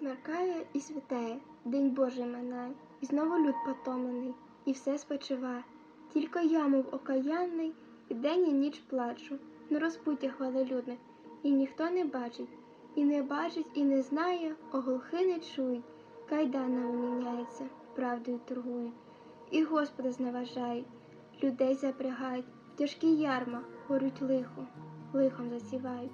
Смеркає і світає, день Божий минає, і знову люд потомлений, і все спочиває. Тільки я, мов окаянний, і день і ніч плачу, на розпуття хвалелюдне, і ніхто не бачить, і не бачить, і не знає, оглухи не чують, кайданами міняється, правдою торгують, і Господа зневажають, людей запрягають, в тяжкі ярма горють лихо, лихом засівають.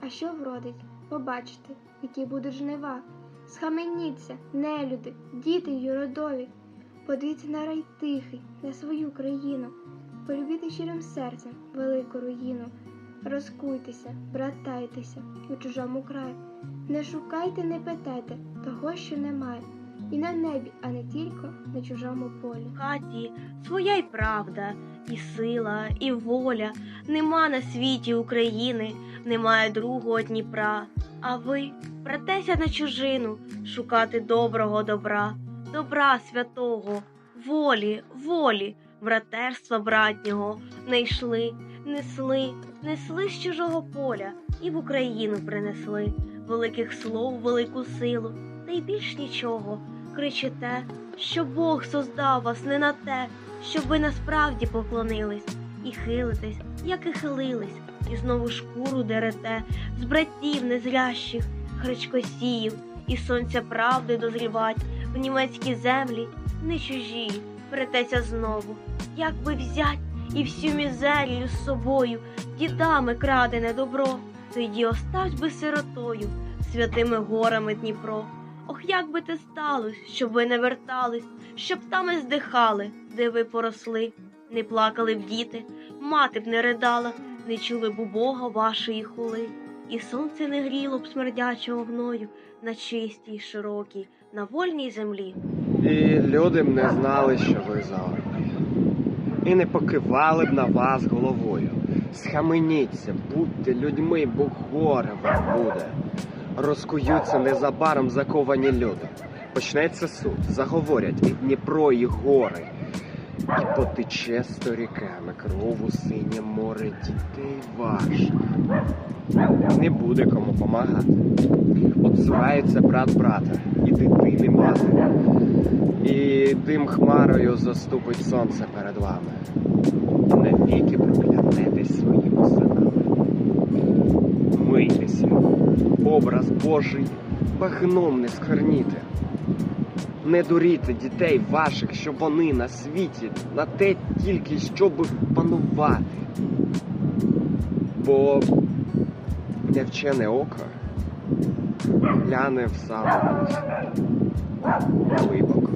А що вродить? Побачите, які будуть жнива. Схаменіться, нелюди, діти юродові. Подивіться на рай тихий, на свою країну. Полюбіте щирим серцем велику руїну. Розкуйтеся, братайтеся у чужому краю. Не шукайте, не питайте того, що немає. І на небі, а не тільки на чужому полі. В хаті своя й правда, і сила, і воля. Нема на світі України, немає другого Дніпра. А ви братеся на чужину шукати доброго добра, добра святого, волі, волі, братерства братнього не йшли, несли, несли з чужого поля і в Україну принесли великих слов, велику силу, та й більш нічого. Кричите, що Бог создав вас не на те, щоб ви насправді поклонились, і хилитесь, як і хилились, і знову шкуру дерете з братів незрящих, хречкосіїв, і сонця правди дозрівать в німецькі землі не чужі, претеся знову, як би взять і всю мізерію з собою, дідами крадене добро, тоді оставсь би сиротою, святими горами Дніпро. Ох, як би те сталось, щоб ви не вертались, щоб там і здихали, де ви поросли, не плакали б діти, мати б не ридала, не чули б у Бога вашої хули, і сонце не гріло б смердячого гною на чистій, широкій, на вольній землі. І люди б не знали, що ви за орки. І не покивали б на вас головою. Схаменіться, будьте людьми, бо горе вам буде. Розкуються незабаром заковані люди. Почнеться суд, заговорять і Дніпро, і гори. І потече сторіками у синє море дітей ваших. Не буде кому помагати. Отзивається брат брата, і дитини мати. І дим хмарою заступить сонце перед вами. Навіки проклянетесь своїми синами. Мийтеся, образ Божий багном не скверніте. Не дуріте дітей ваших, щоб вони на світі на те тільки, щоб панувати. Бо невчене око гляне в саме глибоко,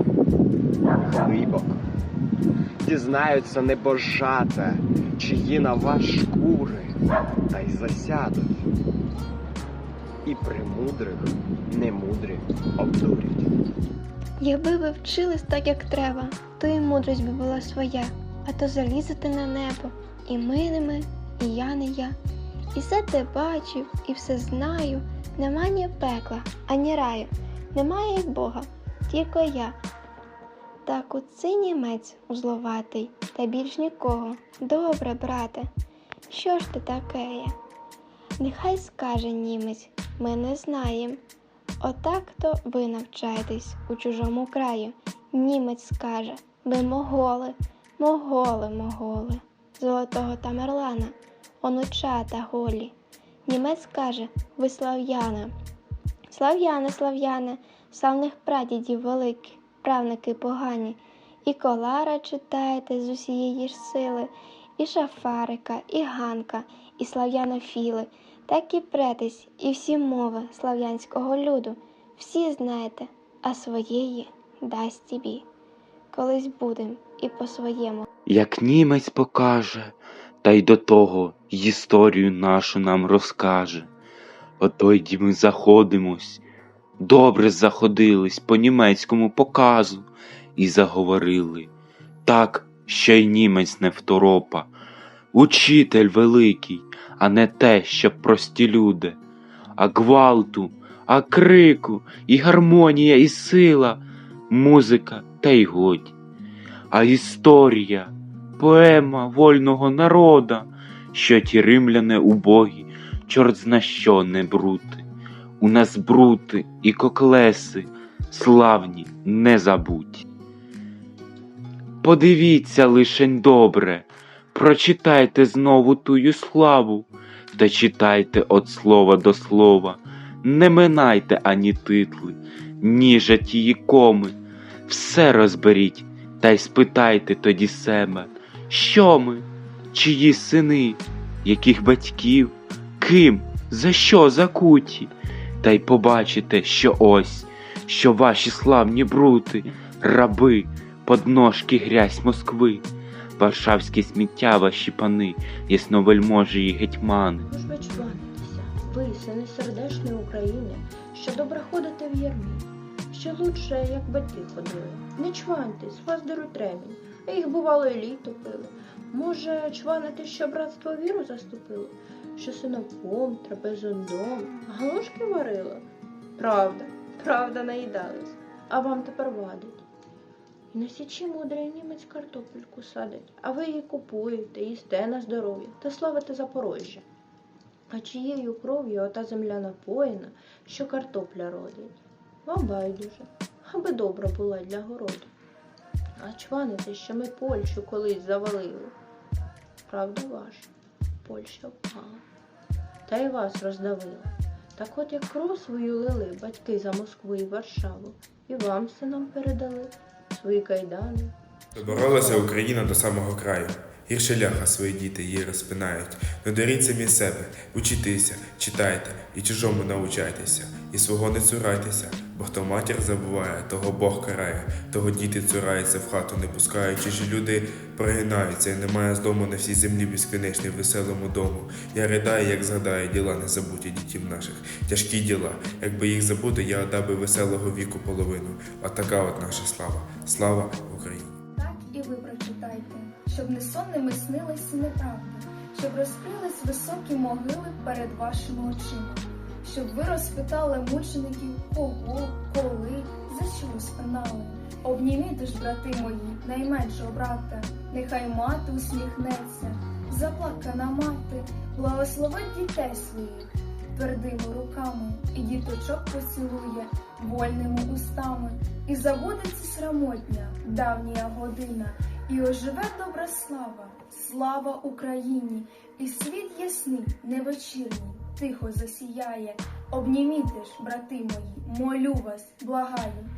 глибоко. Дізнаються небожата, чиї на вас шкури, та й засядуть. І премудрих немудрі обдурять. Якби ви вчились так, як треба, то і мудрість би була своя, а то залізете на небо, і ми не ми, і я не я. І все те бачив, і все знаю, нема ні пекла, ані раю, немає й Бога, тільки я. Так оцей німець узловатий, та більш нікого. Добре, брате, що ж ти таке? Нехай скаже німець, ми не знаєм. Отак то ви навчаєтесь у чужому краю. Німець скаже, ви моголи, моголи, моголи, золотого Тамерлана, онучата голі. Німець каже, ви слав'яни. Слав'яни, слав'яни, славних прадідів великих, правники погані. І колара читаєте з усієї ж сили, і шафарика, і ганка, і слав'янофіли. Так і претесь, і всі мови слав'янського люду, всі знаєте, а своєї дасть тобі. Колись будем і по-своєму. як німець покаже, та й до того й історію нашу нам розкаже. Отойді ми заходимось, добре заходились по німецькому показу і заговорили. Так, ще й німець не второпа, учитель великий, а не те, щоб прості люди, а гвалту, а крику, і гармонія, і сила, музика, та й годі а історія, поема вольного народа, що ті римляни убогі, чорт зна що не брути. у нас брути і коклеси, славні, не забудь. Подивіться лишень добре, прочитайте знову тую славу, та читайте от слова до слова, не минайте ані титли, ні жатії коми, все розберіть, та й спитайте тоді себе, що ми, чиї сини, яких батьків, ким, за що закуті, та й побачите, що ось, що ваші славні брути, раби, подножки грязь Москви, варшавське сміття ваші пани, ясновельможі й гетьмани. Тож ви чванитеся, ви, сини сердешної України, що добре ходите в ярмі, що лучше, як батьки ходили. Не чваньтесь, вас деруть ремінь, а їх бувало і літо пили. Може, чванити, що братство віру заступило, що синоком, трапезондом, галушки варило? Правда, правда, наїдались, а вам тепер вадить. На січі мудрий німець картопельку садить, а ви її купуєте, їсте на здоров'я та славите Запорожжя. А чиєю кров'ю ота земля напоєна, що картопля родить? Вам байдуже, аби добра була для городу. А чваните, що ми Польщу колись завалили. Правда ваша, Польща впала, та й вас роздавила. Так от як кров свою лили батьки за Москву і Варшаву, і вам синам передали свої кайдани, Боролася Україна до самого краю. Гірше ляха свої діти її розпинають. Не даріть самі себе, учітися, читайте і чужому научайтеся, і свого не цурайтеся, бо хто матір забуває, того Бог карає, того діти цураються в хату не пускають, чужі люди прогинаються, і немає з дому на всій землі безконечній веселому дому. Я ридаю, як згадаю діла незабуті дітів наших, тяжкі діла. Якби їх забути, я отдав би веселого віку половину. А така от наша слава. Слава Україні! Так і ви прочитайте, щоб не сонними снились неправди, щоб розкрились високі могили перед вашими очима, щоб ви розпитали мучеників, кого, коли, за що розпинали. Обніміте ж, брати мої, найменшого брата, нехай мати усміхнеться, заплакана мати, благословить дітей своїх твердими руками, і діточок поцілує вольними устами, і забудеться срамотня, давня година, і оживе добра слава, слава Україні, і світ ясний, невечірній, тихо засіяє. Обніміте ж, брати мої, молю вас, благаю,